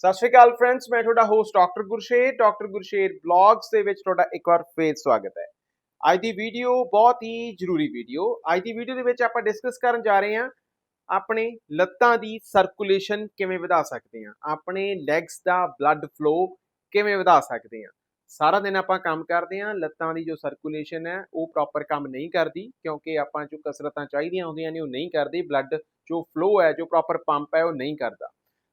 ਸਤਿ ਸ਼੍ਰੀ ਅਕਾਲ ਫਰੈਂਡਸ ਮੈਂ ਤੁਹਾਡਾ host doctor Gursher doctor Gursher blogs ਦੇ ਵਿੱਚ ਤੁਹਾਡਾ ਇੱਕ ਵਾਰ ਫੇਰ ਸਵਾਗਤ ਹੈ। ਅੱਜ ਦੀ ਵੀਡੀਓ ਬਹੁਤ ਹੀ ਜ਼ਰੂਰੀ ਵੀਡੀਓ ਅੱਜ ਦੀ ਵੀਡੀਓ ਦੇ ਵਿੱਚ ਆਪਾਂ ਡਿਸਕਸ ਕਰਨ ਜਾ ਰਹੇ ਹਾਂ ਆਪਣੇ ਲੱਤਾਂ ਦੀ ਸਰਕੂਲੇਸ਼ਨ ਕਿਵੇਂ ਵਧਾ ਸਕਦੇ ਹਾਂ, ਆਪਣੇ ਲੈਗਸ ਦਾ ਬਲੱਡ ਫਲੋ ਕਿਵੇਂ ਵਧਾ ਸਕਦੇ ਹਾਂ। ਸਾਰਾ ਦਿਨ ਆਪਾਂ ਕੰਮ ਕਰਦੇ ਹਾਂ, ਲੱਤਾਂ ਦੀ ਜੋ ਸਰਕੂਲੇਸ਼ਨ ਹੈ ਉਹ ਪ੍ਰੋਪਰ ਕੰਮ ਨਹੀਂ ਕਰਦੀ, ਕਿਉਂਕਿ ਆਪਾਂ ਜੋ ਕਸਰਤਾਂ ਚਾਹੀਦੀਆਂ ਹੁੰਦੀਆਂ ਨੇ ਉਹ ਨਹੀਂ ਕਰਦੀ ਬਲੱਡ ਜੋ ਫਲੋ ਹੈ, ਜੋ ਪ੍ਰੋਪਰ ਪੰਪ ਹੈ ਉਹ ਨਹੀਂ ਕਰਦਾ।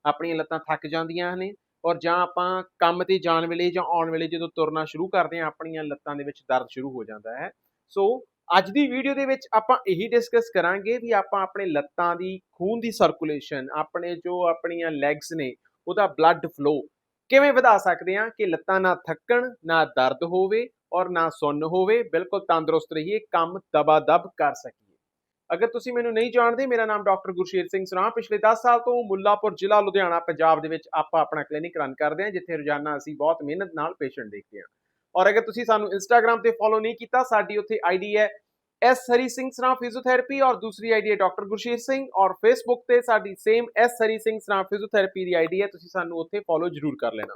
ਆਪਣੀਆਂ ਲੱਤਾਂ ਥੱਕ ਜਾਂਦੀਆਂ ਨੇ ਔਰ ਜਾਂ ਆਪਾਂ ਕੰਮ ਤੇ ਜਾਣ ਵੇਲੇ ਜਾਂ ਆਉਣ ਵੇਲੇ ਜਦੋਂ ਤੁਰਨਾ ਸ਼ੁਰੂ ਕਰਦੇ ਹਾਂ, ਆਪਣੀਆਂ ਲੱਤਾਂ ਦੇ ਵਿੱਚ ਦਰਦ ਸ਼ੁਰੂ ਹੋ ਜਾਂਦਾ ਹੈ। ਸੋ ਅੱਜ ਦੀ ਵੀਡੀਓ ਦੇ ਵਿੱਚ ਆਪਾਂ ਇਹੀ ਡਿਸਕਸ ਕਰਾਂਗੇ ਵੀ ਆਪਾਂ ਆਪਣੇ ਲੱਤਾਂ ਦੀ, ਖੂਨ ਦੀ ਸਰਕੂਲੇਸ਼ਨ ਆਪਣੇ ਜੋ ਆਪਣੀਆਂ ਲੈਗਸ ਨੇ, ਉਹਦਾ ਬਲੱਡ ਫਲੋ ਕਿਵੇਂ ਵਧਾ ਸਕਦੇ ਹਾਂ ਕਿ ਲੱਤਾਂ ਨਾ ਥੱਕਣ, ਨਾ ਦਰਦ ਹੋਵੇ ਔਰ ਨਾ ਸੁੰਨ ਹੋਵੇ। ਬਿਲਕੁਲ ਤੰਦਰੁਸਤ ਰਹੀਏ, ਕੰਮ ਦਬਾ ਦਬ ਕਰ ਸਕੀਏ। ਅਗਰ ਤੁਸੀਂ ਮੈਨੂੰ ਨਹੀਂ ਜਾਣਦੇ, ਮੇਰਾ ਨਾਮ ਡਾਕਟਰ ਗੁਰਸ਼ੇਰ ਸਿੰਘ ਸਰਾਂ ਪਿਛਲੇ 10 ਸਾਲ ਤੋਂ ਮੁੱਲਾਪੁਰ ਜ਼ਿਲ੍ਹਾ ਲੁਧਿਆਣਾ, ਪੰਜਾਬ ਦੇ ਵਿੱਚ ਆਪਾਂ ਆਪਣਾ ਕਲੀਨਿਕ ਰਨ ਕਰਦੇ ਹਾਂ, ਜਿੱਥੇ ਰੋਜ਼ਾਨਾ ਅਸੀਂ ਬਹੁਤ ਮਿਹਨਤ ਨਾਲ ਪੇਸ਼ੈਂਟ ਦੇਖਦੇ ਹਾਂ। ਔਰ ਅਗਰ ਤੁਸੀਂ ਸਾਨੂੰ ਇੰਸਟਾਗ੍ਰam ਤੇ ਫੋਲੋ ਨਹੀਂ ਕੀਤਾ, ਸਾਡੀ ਉੱਥੇ ਆਈਡੀ ਹੈ ਐਸ ਹਰੀ ਸਿੰਘ ਸਰਾਂ ਫਿਜ਼ੀਓਥੈਰੇਪੀ ਔਰ ਦੂਸਰੀ ਆਈਡੀ ਹੈ ਡਾਕਟਰ ਗੁਰਸ਼ੇਰ ਸਿੰਘ। ਔਰ ਫੇਸਬੁੱਕ ਤੇ ਸਾਡੀ ਸੇਮ ਐਸ ਹਰੀ ਸਿੰਘ ਸਰਾਂ ਫਿਜ਼ੀਓਥੈਰੇਪੀ ਦੀ ਆਈਡੀ ਹੈ, ਤੁਸੀਂ ਸਾਨੂੰ ਉੱਥੇ ਫੋਲੋ ਜ਼ਰੂਰ ਕਰ ਲੈਣਾ।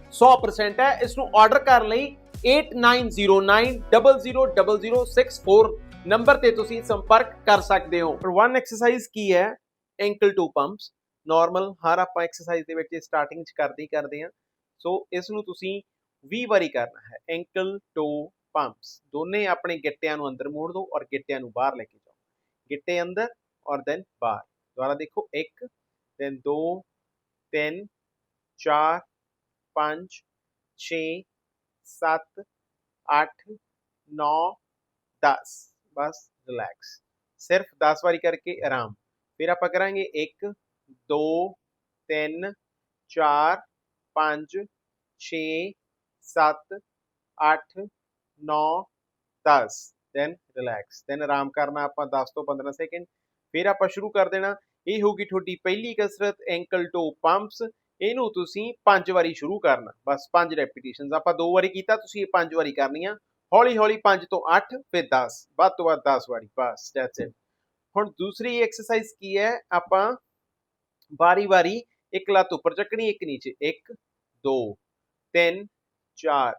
100% ਹੈ। ਇਸ ਨੂੰ ਆਰਡਰ ਕਰਨ ਲਈ 8909000064 ਨੰਬਰ ਤੇ ਤੁਸੀਂ ਸੰਪਰਕ ਕਰ ਸਕਦੇ ਹੋ। ਵਨ ਐਕਸਰਸਾਈਜ਼ ਕੀ ਹੈ? ਐਂਕਲ ਟੂ ਪੰਪਸ ਨਾਰਮਲ ਹਰ ਆਪਾਂ ਐਕਸਰਸਾਈਜ਼ ਦੇ ਵਿੱਚ ਸਟਾਰਟਿੰਗ ਚ ਕਰਦੇ ਹੀ ਕਰਦੇ ਹਾਂ। ਸੋ ਇਸ ਨੂੰ ਤੁਸੀਂ 20 ਵਾਰੀ ਕਰਨਾ ਹੈ। ਐਂਕਲ ਟੂ ਪੰਪਸ ਦੋਨੇ ਆਪਣੇ ਗਿੱਟਿਆਂ ਨੂੰ ਅੰਦਰ ਮੋੜ ਦਿਓ ਔਰ ਗਿੱਟਿਆਂ ਨੂੰ ਬਾਹਰ ਲੈ ਕੇ ਜਾਓ। ਗਿੱਟੇ ਅੰਦਰ ਔਰ ਦੈਨ ਬਾਹਰ। ਦੁਬਾਰਾ ਦੇਖੋ 1 ਦੈਨ 2 3 4 5 6 7 8 9 10 ਬਸ ਰਿਲੈਕਸ ਸਿਰਫ 10 ਵਾਰੀ ਕਰਕੇ ਆਰਾਮ ਫਿਰ ਆਪਾਂ ਕਰਾਂਗੇ 1 2 3 4 5 6 7 8 9 10 ਦੈਨ ਰਿਲੈਕਸ ਦੈਨ ਆਰਾਮ ਕਰਨਾ ਆਪਾਂ 10 ਤੋਂ 15 ਸੈਕਿੰਡ ਫਿਰ ਆਪਾਂ ਸ਼ੁਰੂ ਕਰ ਦੇਣਾ ਇਹ ਹੋਗੀ ਤੁਹਾਡੀ ਪਹਿਲੀ ਕਸਰਤ ਐਂਕਲ ਟੋ ਪੰਪਸ ਇਹਨੂੰ ਤੁਸੀਂ 5 ਵਾਰੀ ਸ਼ੁਰੂ ਕਰਨਾ। ਬਸ 5 ਰੈਪੀਟੀਸ਼ਨਸ ਆਪਾਂ ਦੋ ਵਾਰੀ ਕੀਤਾ, ਤੁਸੀਂ ਇਹ 5 ਵਾਰੀ ਕਰਨੀਆਂ। ਹੌਲੀ ਹੌਲੀ 5 ਤੋਂ 8 ਫਿਰ 10 ਵੱਧ ਤੋਂ ਵੱਧ 10 ਵਾਰੀ, ਬਸ ਦੈਟਸ ਇਟ ਹੁਣ ਦੂਸਰੀ ਐਕਸਰਸਾਈਜ਼ ਕੀ ਹੈ? ਆਪਾਂ ਵਾਰੀ ਵਾਰੀ ਇੱਕ ਲੱਤ ਉੱਪਰ ਚੱਕਣੀ, ਇੱਕ ਨੀਚੇ। 1 2 3 4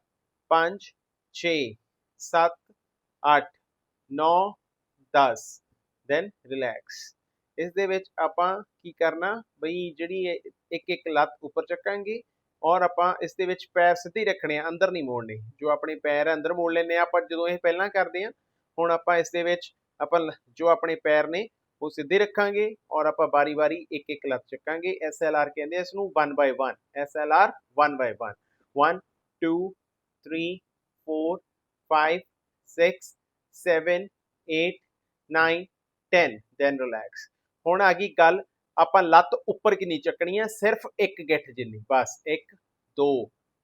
5 6 7 8 9 10 ਦੈਨ ਰਿਲੈਕਸ ਇਸ ਦੇ ਵਿੱਚ ਆਪਾਂ ਕੀ ਕਰਨਾ, ਬਈ ਜਿਹੜੀ ਇੱਕ ਇੱਕ ਲੱਤ ਉੱਪਰ ਚੱਕਾਂਗੇ ਔਰ ਆਪਾਂ ਇਸ ਦੇ ਵਿੱਚ ਪੈਰ ਸਿੱਧੇ ਰੱਖਣੇ ਆ, ਅੰਦਰ ਨਹੀਂ ਮੋੜਨੇ। ਜੋ ਆਪਣੇ ਪੈਰ ਅੰਦਰ ਮੋੜ ਲੈਨੇ ਆ। ਆਪਾਂ ਜਦੋਂ ਇਹ ਪਹਿਲਾਂ ਕਰਦੇ ਆ, ਹੁਣ ਆਪਾਂ ਇਸ ਦੇ ਵਿੱਚ ਆਪਾਂ ਜੋ ਆਪਣੇ ਪੈਰ ਨੇ, ਉਹ ਸਿੱਧੇ ਰੱਖਾਂਗੇ ਔਰ ਆਪਾਂ ਬਾਰੀ-ਬਾਰੀ ਇੱਕ ਇੱਕ ਲੱਤ ਚੱਕਾਂਗੇ। ਆਰ ਕਹਿੰਦੇ ਆ ਇਸ ਨੂੰ 1 by 1 or 1 by 1 1 2 3 4 5 6 7 8 9 10 then relax ਹੁਣ ਆ ਗਈ ਗੱਲ, ਆਪਾਂ ਲੱਤ ਉੱਪਰ ਕਿੰਨੀ ਚੱਕਣੀ ਹੈ ਸਿਰਫ ਇੱਕ ਗਿੱਠ ਜਿੰਨੀ, ਬਸ 1 2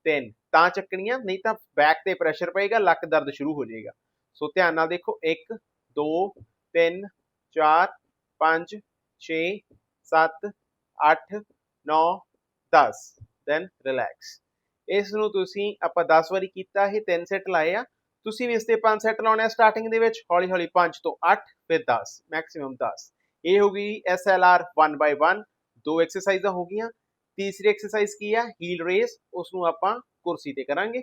3 ਤਾਂ ਚੱਕਣੀ ਆ, ਨਹੀਂ ਤਾਂ ਬੈਕ ਤੇ ਪ੍ਰੈਸ਼ਰ ਪਏਗਾ, ਲੱਕ ਦਰਦ ਸ਼ੁਰੂ ਹੋ ਜਾਏਗਾ। ਸੋ ਧਿਆਨ ਨਾਲ ਦੇਖੋ 1 2 3 4 5 6 7 8 9 10 ਦੈਨ ਰਿਲੈਕਸ ਇਸ ਨੂੰ ਤੁਸੀਂ ਆਪਾਂ 10 ਵਾਰੀ ਕੀਤਾ, ਇਹ 3 ਸੈੱਟ ਲਾਏ ਆ। ਤੁਸੀਂ ਵੀ ਇਸ ਤੇ 5 ਸੈੱਟ ਲਾਉਣੇ ਆ ਸਟਾਰਟਿੰਗ ਦੇ ਵਿੱਚ ਹੌਲੀ ਹੌਲੀ 5 ਤੋਂ 8 ਫਿਰ 10 ਮੈਕਸਿਮਮ 10 ਇਹ ਹੋ ਗਈ SLR 1 ਬਾਈ 1 ਦੋ ਐਕਸਰਸਾਈਜ਼ਾਂ ਹੋ ਗਈਆਂ। ਤੀਸਰੀ ਐਕਸਰਸਾਈਜ਼ ਕੀ ਆ? ਹੀਲ ਰੇਸ ਉਸ ਨੂੰ ਆਪਾਂ ਕੁਰਸੀ ਤੇ ਕਰਾਂਗੇ।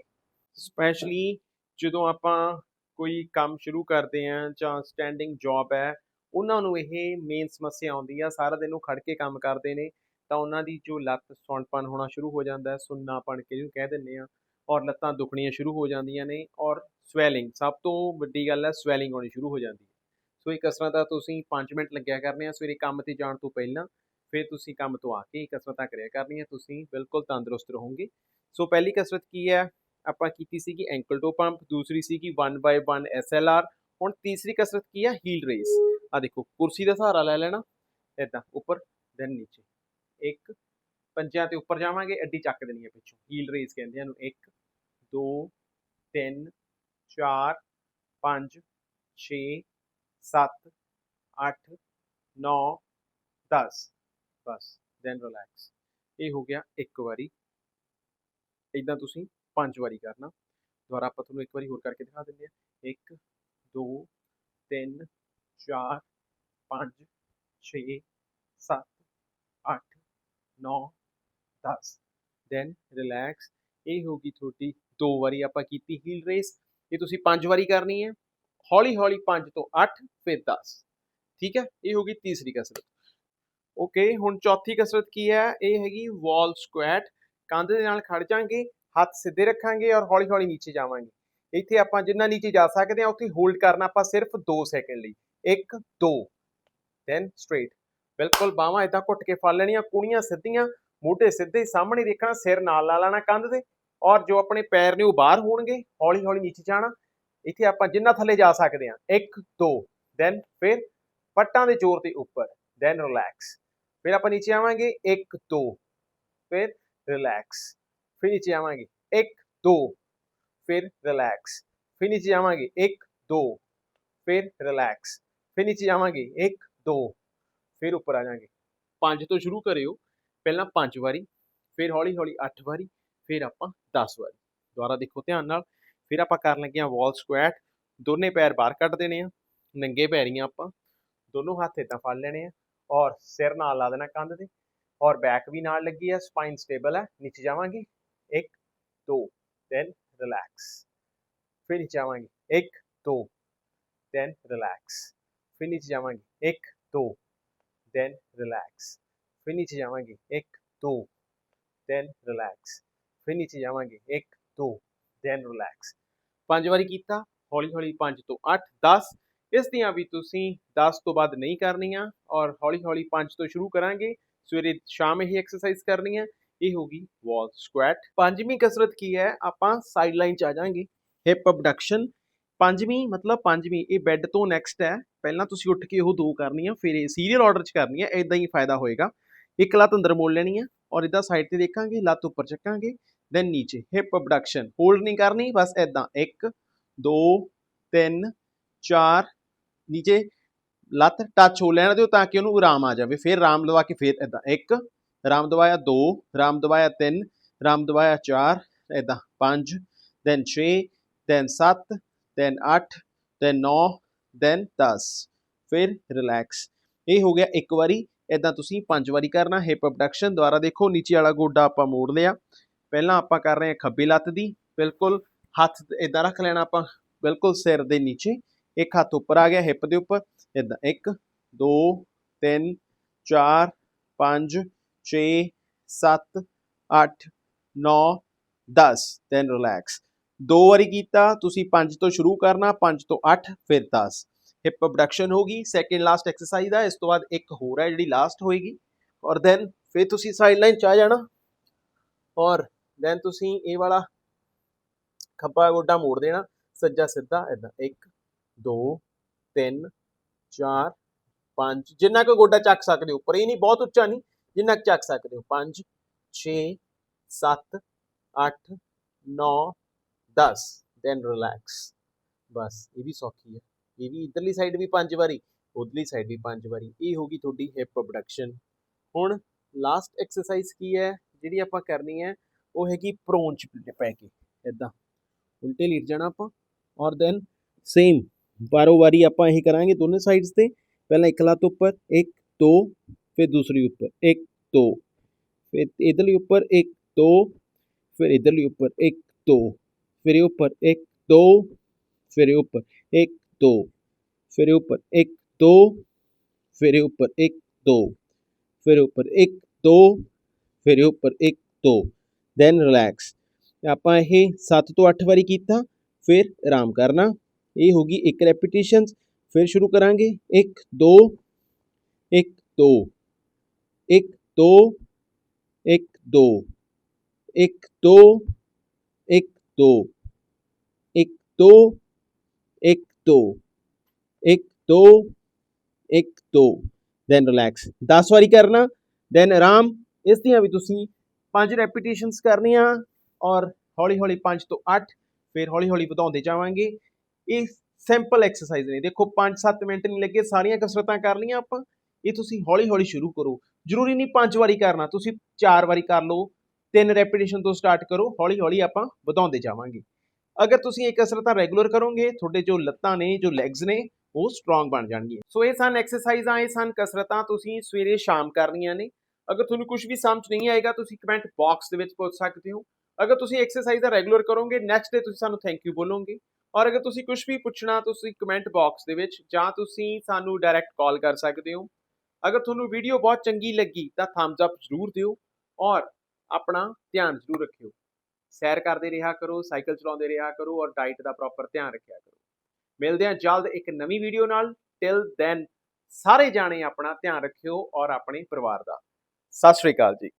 ਸਪੈਸ਼ਲੀ ਜਦੋਂ ਆਪਾਂ ਕੋਈ ਕੰਮ ਸ਼ੁਰੂ ਕਰਦੇ ਆਂ ਜਾਂ ਸਟੈਂਡਿੰਗ ਜੌਬ ਹੈ, ਉਹਨਾਂ ਨੂੰ ਇਹ ਮੇਨ ਸਮੱਸਿਆ ਆਉਂਦੀ ਆ। ਸਾਰਾ ਦਿਨ ਉਹ ਖੜ ਕੇ ਕੰਮ ਕਰਦੇ ਨੇ, ਤਾਂ ਉਹਨਾਂ ਦੀ ਜੋ ਲੱਤ ਸੌਣਪਨ ਹੋਣਾ ਸ਼ੁਰੂ ਹੋ ਜਾਂਦਾ ਹੈ ਸੁੰਨਾਪਣ ਜਿਹਨੂੰ ਕਹਿ ਦਿੰਦੇ ਆ, ਔਰ ਲੱਤਾਂ ਦੁਖਣੀਆਂ ਸ਼ੁਰੂ ਹੋ ਜਾਂਦੀਆਂ ਨੇ, ਔਰ ਸਵੈਲਿੰਗ ਸਭ ਤੋਂ ਵੱਡੀ ਗੱਲ ਹੈ ਸਵੈਲਿੰਗ ਹੋਣੀ ਸ਼ੁਰੂ ਹੋ ਜਾਂਦੀ ਸੋ ਇਹ ਕਸਰਤਾਂ ਤੁਸੀਂ 5 ਮਿੰਟ ਲੱਗਿਆ ਕਰਨੇ ਆ, ਸਵੇਰੇ ਕੰਮ ਤੇ ਜਾਣ ਤੋਂ ਪਹਿਲਾਂ, ਫਿਰ ਤੁਸੀਂ ਕੰਮ ਤੋਂ ਆ ਕੇ ਇਹ ਕਸਰਤਾਂ ਕਰਿਆ ਕਰਨੀਆਂ ਤੁਸੀਂ ਬਿਲਕੁਲ ਤੰਦਰੁਸਤ ਰਹੋਗੇ। ਸੋ ਪਹਿਲੀ ਕਸਰਤ ਕੀ ਹੈ? ਆਪਾਂ ਕੀਤੀ ਸੀਗੀ ਐਂਕਲ ਟੋ ਪੰਪ ਦੂਸਰੀ ਸੀਗੀ 1 ਬਾਈ 1 ਐਸਐਲਆਰ ਹੁਣ ਤੀਸਰੀ ਕਸਰਤ ਕੀ ਹੈ ਹੀਲ ਰੇਸ ਆ ਦੇਖੋ, ਕੁਰਸੀ ਦਾ ਸਹਾਰਾ ਲੈ ਲੈਣਾ ਇਦਾਂ ਉੱਪਰ ਦੈਨ ਨੀਚੇ। ਇੱਕ, ਪੰਜਿਆਂ ਤੇ ਉੱਪਰ ਜਾਵਾਂਗੇ, ਅੱਡੀ ਚੱਕ ਦੇਣੀ ਹੈ ਪਿੱਛੋਂ। ਹੀਲ ਰੇਜ਼ ਕਹਿੰਦੇ ਆ ਇਹਨੂੰ। 1 2 3 4 5 6 7 8 9 10 ਬਸ ਦੈਨ ਰਿਲੈਕਸ ਇਹ ਹੋ ਗਿਆ ਇੱਕ ਵਾਰੀ। ਇਦਾਂ ਤੁਸੀਂ ਪੰਜ ਵਾਰੀ ਕਰਨਾ। ਦੁਬਾਰਾ ਆਪਾਂ ਤੁਹਾਨੂੰ ਇੱਕ ਵਾਰੀ ਹੋਰ ਕਰਕੇ ਦਿਖਾ ਦਿੰਦੇ ਆ 1 2 3 4 5 6 7 8 9 10 ਦੈਨ ਰਿਲੈਕਸ ਇਹ ਹੋ ਗਈ ਤੁਹਾਡੀ ਦੋ ਵਾਰੀ ਆਪਾਂ ਕੀਤੀ ਹੀਲ ਰੇਸ। ਇਹ ਤੁਸੀਂ ਪੰਜ ਵਾਰੀ ਕਰਨੀ ਹੈ। ਹੌਲੀ ਹੌਲੀ 5 ਤੋਂ 8 ਫਿਰ 10 ਠੀਕ ਹੈ? ਇਹ ਹੋ ਗਈ ਤੀਸਰੀ ਕਸਰਤ। ਓਕੇ, ਹੁਣ ਚੌਥੀ ਕਸਰਤ ਕੀ ਹੈ? ਇਹ ਹੈਗੀ ਵਾਲ ਸਕੁਐਟ। ਕੰਧ ਦੇ ਨਾਲ ਖੜ ਜਾਾਂਗੇ ਹੱਥ ਸਿੱਧੇ ਰੱਖਾਂਗੇ ਔਰ ਹੌਲੀ ਹੌਲੀ ਨੀਚੇ ਜਾਵਾਂਗੇ। ਇੱਥੇ ਆਪਾਂ ਜਿੰਨਾ ਨੀਚੇ ਜਾ ਸਕਦੇ ਹਾਂ, ਉੱਥੇ ਹੋਲਡ ਕਰਨਾ ਆਪਾਂ ਸਿਰਫ 2 ਸੈਕਿੰਡ ਲਈ। 1 2 ਦੈਨ ਸਟ੍ਰੇਟ ਬਿਲਕੁਲ ਬਾਹਾਂ ਇਦਾਂ ਘੁੱਟ ਕੇ ਫੜ ਲੈਣੀਆਂ, ਕੁਣੀਆਂ ਸਿੱਧੀਆਂ, ਮੋਢੇ ਸਿੱਧੇ ਸਾਹਮਣੇ ਦੇਖਣਾ, ਸਿਰ ਨਾਲ ਲਾ ਲੈਣਾ ਕੰਧ ਦੇ। ਔਰ ਜੋ ਆਪਣੇ ਪੈਰ ਨੇ ਉਹ ਬਾਹਰ ਹੋਣਗੇ ਹੌਲੀ ਹੌਲੀ ਨੀਚੇ ਜਾਣਾ। ਇੱਥੇ ਆਪਾਂ ਜਿੰਨਾ ਥੱਲੇ ਜਾ ਸਕਦੇ ਹਾਂ 1 2 ਦੈਨ ਫਿਰ ਪੱਟਾਂ ਦੇ ਜ਼ੋਰ ਤੇ ਉੱਪਰ ਦੈਨ ਰਿਲੈਕਸ ਫਿਰ ਆਪਾਂ ਨੀਚੇ ਆਵਾਂਗੇ 1 2 ਫਿਰ ਰਿਲੈਕਸ ਫਿਰ ਨੀਚੇ ਆਵਾਂਗੇ 1 2 ਫਿਰ ਰਿਲੈਕਸ ਫਿਰ ਨੀਚੇ ਆਵਾਂਗੇ 1 2 ਫਿਰ ਰਿਲੈਕਸ ਫਿਰ ਨੀਚੇ ਆਵਾਂਗੇ 1 2 ਫਿਰ ਉੱਪਰ ਆ ਜਾਾਂਗੇ 5 ਤੋਂ ਸ਼ੁਰੂ ਕਰਿਓ, ਪਹਿਲਾਂ 5 ਵਾਰੀ, ਫਿਰ ਹੌਲੀ ਹੌਲੀ 8 ਵਾਰੀ, ਫਿਰ ਆਪਾਂ 10 ਵਾਰੀ। ਦੁਬਾਰਾ ਦੇਖੋ ਧਿਆਨ ਨਾਲ ਫਿਰ ਆਪਾਂ ਕਰਨ ਲੱਗੇ ਆ ਵਾਲ ਸਕੁਐਟ ਦੋਨੇ ਪੈਰ ਬਾਹਰ ਕੱਢ ਦੇਣੇ ਆ, ਨੰਗੇ ਪੈਰੀਆਂ ਆਪਾਂ, ਦੋਨੋਂ ਹੱਥ ਇਦਾਂ ਫੜ ਲੈਣੇ ਆ ਔਰ ਸਿਰ ਨਾਲ ਲਾ ਦੇਣਾ ਕੰਧ ਦੇ ਔਰ ਬੈਕ ਵੀ ਨਾਲ ਲੱਗੀ ਆ ਸਪਾਈਨ ਸਟੇਬਲ ਹੈ ਨੀਚੇ ਜਾਵਾਂਗੇ 1 2 ਦੈਨ ਰਿਲੈਕਸ ਫਿਰ ਨੀਚੇ ਆਵਾਂਗੇ 1 2 ਦੈਨ ਰਿਲੈਕਸ ਫਿਰ ਨੀਚੇ ਜਾਵਾਂਗੇ 1 2 ਦੈਨ ਰਿਲੈਕਸ ਫਿਰ ਨੀਚੇ ਜਾਵਾਂਗੇ 1 2 ਦੈਨ ਰਿਲੈਕਸ ਫਿਰ ਨੀਚੇ ਜਾਵਾਂਗੇ 1 2 ਦੈਨ ਰਿਲੈਕਸ ਪੰਜ ਵਾਰੀ ਕੀਤਾ, ਹੌਲੀ ਹੌਲੀ 5 ਤੋਂ 8 10 ਇਸ ਦੀਆਂ ਵੀ ਤੁਸੀਂ 10 ਤੋਂ ਵੱਧ ਨਹੀਂ ਕਰਨੀਆਂ ਔਰ ਹੌਲੀ ਹੌਲੀ 5 ਤੋਂ ਸ਼ੁਰੂ ਕਰਾਂਗੇ। ਸਵੇਰੇ ਸ਼ਾਮ ਇਹ ਐਕਸਰਸਾਈਜ਼ ਕਰਨੀ ਹੈ। ਇਹ ਹੋਗੀ ਵਾਲ ਸਕੁਐਟ ਪੰਜਵੀਂ ਕਸਰਤ ਕੀ ਹੈ? ਆਪਾਂ ਸਾਈਡ ਲਾਈਨ ਚ ਆ ਜਾਾਂਗੇ। ਹਿਪ ਅਬਡਕਸ਼ਨ ਪੰਜਵੀਂ ਮਤਲਬ ਪੰਜਵੀਂ, ਇਹ ਬੈੱਡ ਤੋਂ ਨੈਕਸਟ ਹੈ। ਪਹਿਲਾਂ ਤੁਸੀਂ ਉੱਠ ਕੇ ਉਹ ਦੋ ਕਰਨੀਆਂ, ਫਿਰ ਇਹ ਸੀਰੀਅਲ ਆਰਡਰ ਚ ਕਰਨੀ ਹੈ। ਇਦਾਂ ਹੀ ਫਾਇਦਾ ਹੋਏਗਾ। ਇੱਕ ਲੱਤ ਅੰਦਰ ਮੋੜ ਲੈਣੀ ਹੈ। ਔਰ ਇਦਾਂ ਸਾਈਡ ਤੇ ਦੇਖਾਂਗੇ, ਲੱਤ ਉੱਪਰ ਚੱਕਾਂਗੇ ਦੈਨ ਨੀਚੇ ਹਿਪ ਅਬਡਕਸ਼ਨ ਹੋਲਡ ਨਹੀਂ ਕਰਨੀ, ਬਸ ਇਦਾਂ 1 2 3 4 ਨੀਚੇ ਲੱਤ ਟੱਚ ਹੋ ਲੈਣ ਦਿਓ ਤਾਂ ਕਿ ਉਹਨੂੰ ਆਰਾਮ ਆ ਜਾਵੇ, ਫਿਰ ਆਰਾਮ ਦਵਾ ਕੇ ਫਿਰ ਇਦਾਂ 1 ਆਰਾਮ ਦਵਾਇਆ 2 ਆਰਾਮ ਦਵਾਇਆ 3 ਆਰਾਮ ਦਵਾਇਆ 4 ਇਦਾਂ 5 then 6 then 7 then 8 then 9 then 10 ਫਿਰ ਰਿਲੈਕਸ ਇਹ ਹੋ ਗਿਆ ਇੱਕ ਵਾਰੀ ਇਦਾਂ ਤੁਸੀਂ ਪੰਜ ਵਾਰੀ ਕਰਨਾ ਹਿਪ ਅਬਡਕਸ਼ਨ ਦੁਆਰਾ ਦੇਖੋ, ਨੀਚੇ ਵਾਲਾ ਗੋਡਾ ਆਪਾਂ ਮੋੜ ਲਿਆ। ਪਹਿਲਾਂ ਆਪਾਂ ਕਰ ਰਹੇ ਹਾਂ ਖੱਬੀ ਲੱਤ ਦੀ, ਬਿਲਕੁਲ ਹੱਥ ਇਦਾਂ ਰੱਖ ਲੈਣਾ ਆਪਾਂ, ਬਿਲਕੁਲ ਸਿਰ ਦੇ ਨੀਚੇ। ਇੱਕ ਹੱਥ ਉੱਪਰ ਆ ਗਿਆ ਹਿਪ ਦੇ ਉੱਪਰ। ਇਦਾਂ 1 2 3 4 5 6 7 8 9 10 ਦੈਨ ਰਿਲੈਕਸ ਦੋ ਵਾਰੀ ਕੀਤਾ, ਤੁਸੀਂ 5 ਤੋਂ ਸ਼ੁਰੂ ਕਰਨਾ 5 ਤੋਂ 8 ਫਿਰ 10 ਹਿਪ ਅਬਡਕਸ਼ਨ ਹੋਗੀ ਸੈਕਿੰਡ ਲਾਸਟ ਐਕਸਰਸਾਈਜ਼ ਆ, ਇਸ ਤੋਂ ਬਾਅਦ ਇੱਕ ਹੋਰ ਹੈ ਜਿਹੜੀ ਲਾਸਟ ਹੋਏਗੀ। ਔਰ ਦੈਨ ਫਿਰ ਤੁਸੀਂ ਸਾਈਡ ਲਾਈਨ ਚ ਆ ਜਾਣਾ, ਔਰ ਦੈਨ ਤੁਸੀਂ ਇਹ ਵਾਲਾ ਖੱਬਾ ਗੋਡਾ ਮੋੜ ਦੇਣਾ, ਸੱਜਾ ਸਿੱਧਾ ਇਦਾਂ 1 2 3 4 5 ਜਿੰਨਾ ਕੁ ਗੋਡਾ ਚੱਕ ਸਕਦੇ ਹੋ ਪਰ ਇਹ ਨਹੀਂ, ਬਹੁਤ ਉੱਚਾ ਨਹੀਂ, ਜਿੰਨਾ ਕੁ ਚੱਕ ਸਕਦੇ ਹੋ 5 6 7 8 9 10 ਦੈਨ ਰਿਲੈਕਸ ਬਸ, ਇਹ ਵੀ ਸੌਖੀ ਹੈ ਇਹ ਵੀ ਇਧਰਲੀ ਸਾਈਡ ਵੀ ਪੰਜ ਵਾਰੀ, ਉਧਰਲੀ ਸਾਈਡ ਵੀ ਪੰਜ ਵਾਰੀ, ਇਹ ਹੋਗੀ ਤੁਹਾਡੀ ਹਿਪ ਅਬਡਕਸ਼ਨ ਹੁਣ ਲਾਸਟ ਐਕਸਰਸਾਈਜ਼ ਕੀ ਹੈ, ਜਿਹੜੀ ਆਪਾਂ ਕਰਨੀ ਹੈ, ਉਹ ਹੈਗੀ ਪ੍ਰੋਨ ਚ ਪੈ ਕੇ ਇਦਾਂ ਉਲਟੇ ਲੇਟ ਜਾਣਾ ਆਪਾਂ, ਔਰ ਦੈਨ ਸੇਮ ਬਾਰੋ ਵਾਰੀ ਆਪਾਂ ਇਹ ਕਰਾਂਗੇ ਦੋਨੇ ਸਾਈਡਸ ਤੇ, ਪਹਿਲਾਂ ਇੱਕ ਲੱਤ ਉੱਪਰ 1 2 ਫਿਰ ਦੂਸਰੀ ਉੱਪਰ 1 2 ਫਿਰ ਇਧਰਲੀ ਉੱਪਰ 1 2 ਫਿਰ ਇਧਰਲੀ ਉੱਪਰ 1 2 ਫਿਰ ਇਹ ਉੱਪਰ 1 2 ਫਿਰ ਉੱਪਰ ਇੱਕ 2 ਫਿਰ ਇਹ ਉੱਪਰ 1 2 ਫਿਰ ਇਹ ਉੱਪਰ 1 2 ਫਿਰ ਉੱਪਰ 1 2 ਫਿਰ ਇਹ ਉੱਪਰ 1 2 ਦੈਨ ਰਿਲੈਕਸ ਆਪਾਂ ਇਹ 7 ਤੋਂ 8 ਵਾਰੀ ਕੀਤਾ ਫਿਰ ਆਰਾਮ ਕਰਨਾ ਇਹ ਹੋਗੀ ਇੱਕ ਰੈਪੀਟੀਸ਼ਨਸ ਫਿਰ ਸ਼ੁਰੂ ਕਰਾਂਗੇ 1 2 1 2 1 2 1 2 1 2 1 2 1 2 1 2 1 2 1 2 ਦੈਨ ਰਿਲੈਕਸ 10 ਵਾਰੀ ਕਰਨਾ। ਦੈਨ ਆਰਾਮ। ਇਸ ਦੀਆਂ ਵੀ ਤੁਸੀਂ ਪੰਜ ਰੈਪੀਟੀਸ਼ਨਸ ਕਰਨੀਆਂ ਔਰ ਹੌਲੀ ਹੌਲੀ 5 ਤੋਂ 8 ਫਿਰ ਹੌਲੀ ਹੌਲੀ ਵਧਾਉਂਦੇ ਜਾਵਾਂਗੇ। ਇਹ ਸਿੰਪਲ ਐਕਸਰਸਾਈਜ਼ ਨੇ। ਦੇਖੋ 5-7 ਮਿੰਟ ਨਹੀਂ ਲੱਗੇ, ਸਾਰੀਆਂ ਕਸਰਤਾਂ ਕਰ ਲਈਆਂ ਆਪਾਂ। ਇਹ ਤੁਸੀਂ ਹੌਲੀ ਹੌਲੀ ਸ਼ੁਰੂ ਕਰੋ। ਜ਼ਰੂਰੀ ਨਹੀਂ ਪੰਜ ਵਾਰੀ ਕਰਨਾ। ਤੁਸੀਂ ਚਾਰ ਵਾਰੀ ਕਰ ਲਓ। ਤਿੰਨ ਰੈਪੀਟੀਸ਼ਨ ਤੋਂ ਸਟਾਰਟ ਕਰੋ। ਹੌਲੀ ਹੌਲੀ ਆਪਾਂ ਵਧਾਉਂਦੇ ਜਾਵਾਂਗੇ। ਅਗਰ ਤੁਸੀਂ ਇਹ ਕਸਰਤਾਂ ਰੈਗੂਲਰ ਕਰੋਗੇ, ਤੁਹਾਡੇ ਜੋ ਲੱਤਾਂ ਨੇ, ਜੋ ਲੈਗਸ ਨੇ, ਉਹ ਸਟਰੋਂਗ ਬਣ ਜਾਣਗੀਆਂ। ਸੋ ਇਹ ਸਨ ਐਕਸਰਸਾਈਜ਼ਾਂ ਇਹ ਸਨ ਕਸਰਤਾਂ ਤੁਸੀਂ ਸਵੇਰੇ ਸ਼ਾਮ ਕਰਨੀਆਂ ਨੇ। ਅਗਰ ਤੁਹਾਨੂੰ ਕੁਝ ਵੀ ਸਮਝ ਨਹੀਂ ਆਏਗਾ, ਤੁਸੀਂ ਕਮੈਂਟ ਬਾਕਸ ਦੇ ਵਿੱਚ ਪੁੱਛ ਸਕਦੇ ਹੋ। ਅਗਰ ਤੁਸੀਂ ਐਕਸਰਸਾਈਜ਼ਾਂ ਰੈਗੂਲਰ ਕਰੋਗੇ ਨੈਕਸਟ ਡੇ ਤੁਸੀਂ ਸਾਨੂੰ ਥੈਂਕ ਯੂ ਬੋਲੋਗੇ। ਔਰ ਅਗਰ ਤੁਸੀਂ ਕੁਝ ਵੀ ਪੁੱਛਣਾ, ਤੁਸੀਂ ਕਮੈਂਟ ਬਾਕਸ ਦੇ ਵਿੱਚ ਜਾਂ ਤੁਸੀਂ ਸਾਨੂੰ ਡਾਇਰੈਕਟ ਕਾਲ ਕਰ ਸਕਦੇ ਹੋ। ਅਗਰ ਤੁਹਾਨੂੰ ਵੀਡੀਓ ਬਹੁਤ ਚੰਗੀ ਲੱਗੀ, ਤਾਂ ਥੰਬਸ ਅਪ ਜ਼ਰੂਰ ਦਿਓ। ਔਰ ਆਪਣਾ ਧਿਆਨ ਜ਼ਰੂਰ ਰੱਖਿਓ। ਸੈਰ ਕਰਦੇ ਰਿਹਾ ਕਰੋ, ਸਾਈਕਲ ਚਲਾਉਂਦੇ ਰਿਹਾ ਕਰੋ ਔਰ ਡਾਈਟ ਦਾ ਪ੍ਰੋਪਰ ਧਿਆਨ ਰੱਖਿਆ ਕਰੋ। ਮਿਲਦੇ ਹਾਂ ਜਲਦ ਇੱਕ ਨਵੀਂ ਵੀਡੀਓ ਨਾਲ। ਟਿਲ ਦੈਨ ਸਾਰੇ ਜਾਣੇ ਆਪਣਾ ਧਿਆਨ ਰੱਖਿਓ ਔਰ ਆਪਣੇ ਪਰਿਵਾਰ ਦਾ। ਸਤਿ ਸ਼੍ਰੀ ਅਕਾਲ ਜੀ।